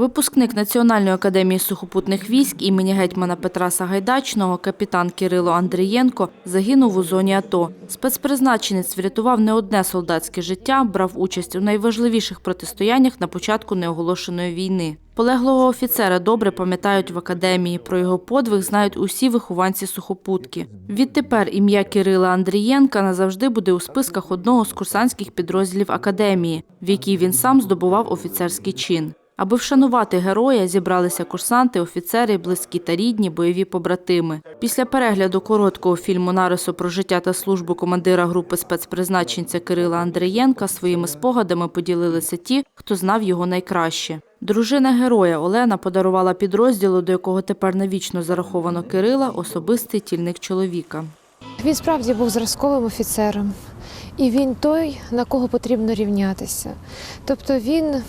Випускник Національної академії сухопутних військ імені гетьмана Петра Сагайдачного, капітан Кирило Андрієнко, загинув у зоні АТО. Спецпризначенець врятував не одне солдатське життя, брав участь у найважливіших протистояннях на початку неоголошеної війни. Полеглого офіцера добре пам'ятають в академії. Про його подвиг знають усі вихованці сухопутки. Відтепер ім'я Кирила Андрієнка назавжди буде у списках одного з курсантських підрозділів академії, в якій він сам здобував офіцерський чин. Аби вшанувати героя, зібралися курсанти, офіцери, близькі та рідні, бойові побратими. Після перегляду короткого фільму нарису про життя та службу командира групи спецпризначенця Кирила Андрієнка своїми спогадами поділилися ті, хто знав його найкраще. Дружина героя Олена подарувала підрозділу, до якого тепер навічно зараховано Кирила, особистий тільник чоловіка. Він справді був зразковим офіцером, і він той, на кого потрібно рівнятися. Тобто він,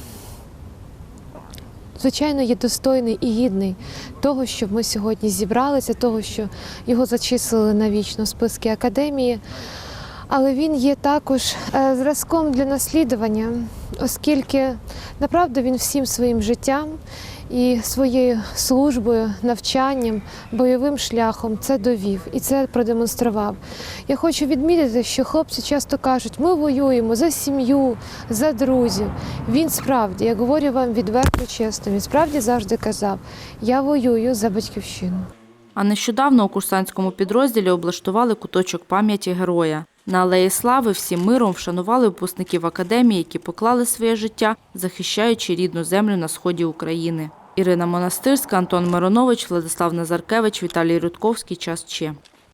звичайно, є достойний і гідний того, щоб ми сьогодні зібралися, того, що його зачислили навічно в списки академії. Але він є також е, зразком для наслідування, оскільки направду він всім своїм життям і своєю службою, навчанням, бойовим шляхом це довів і це продемонстрував. Я хочу відмітити, що хлопці часто кажуть, ми воюємо за сім'ю, за друзів. Він справді, я говорю вам відверто чесно, він справді завжди казав: я воюю за батьківщину. А нещодавно у курсантському підрозділі облаштували куточок пам'яті героя. На Алеї Слави всім миром вшанували випускників академії, які поклали своє життя, захищаючи рідну землю на сході України. Ірина Монастирська, Антон Миронович, Владислав Назаркевич, Віталій Рудковський. Час Че.